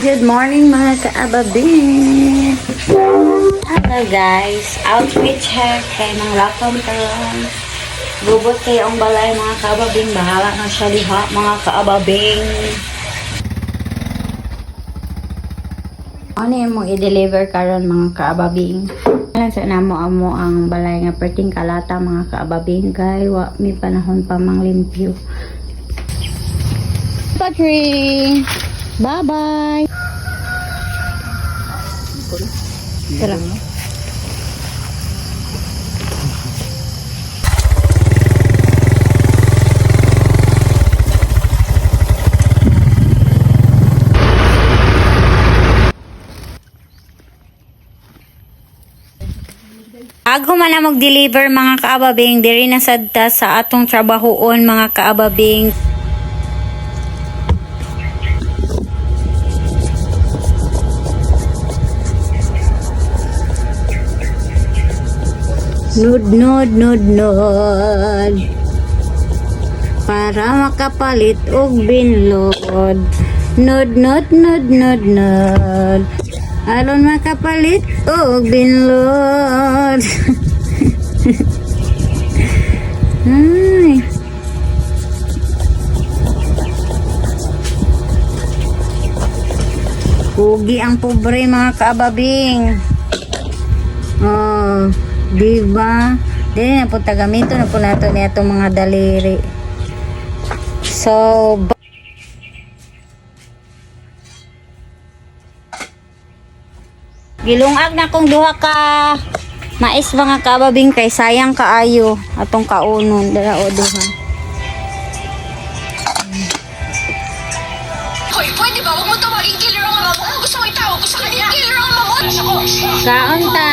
Good morning mga kaababing! Hello guys! Outfit check kay ng lapang taon. Gubot kayo ang balay mga kaababing. Bahala na siya liha mga kaababing. Ano yung mong i-deliver karon mga kaababing? Sa namo amo ang balay nga perting kalata mga kaababing. Gay, wa may panahon pa mang limpyo. Patrick! Bye-bye! Tara. Bago man mag-deliver mga kaababing, diri na sa atong trabahoon mga kaababing. Nud, nud, nud, nud. Para makapalit og binlod. Nud, nud, nud, nud, nud. Aron makapalit og binlod. Ay. Pugi ang pobre mga kaababing. Oh, di ba? Dili na po tagamito na po nato niya itong mga daliri. So, Gilungag na kong duha ka mais mga kababing kay sayang kaayo atong kaunon dala o duha. Hoy, pwede ba? Huwag mo tawagin killer ang ama mo. Ano gusto mo itawag ko sa kanya? Killer ang ama mo? Kaon ta.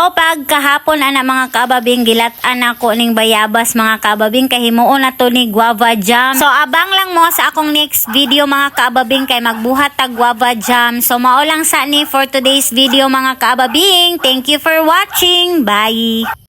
So, pag kahapon ana mga kababing gilat ako ning bayabas mga kababing kahimuon na to ni guava jam. So, abang lang mo sa akong next video mga kababing kay magbuhat tag guava jam. So, mao lang sa ni for today's video mga kababing. Thank you for watching. Bye!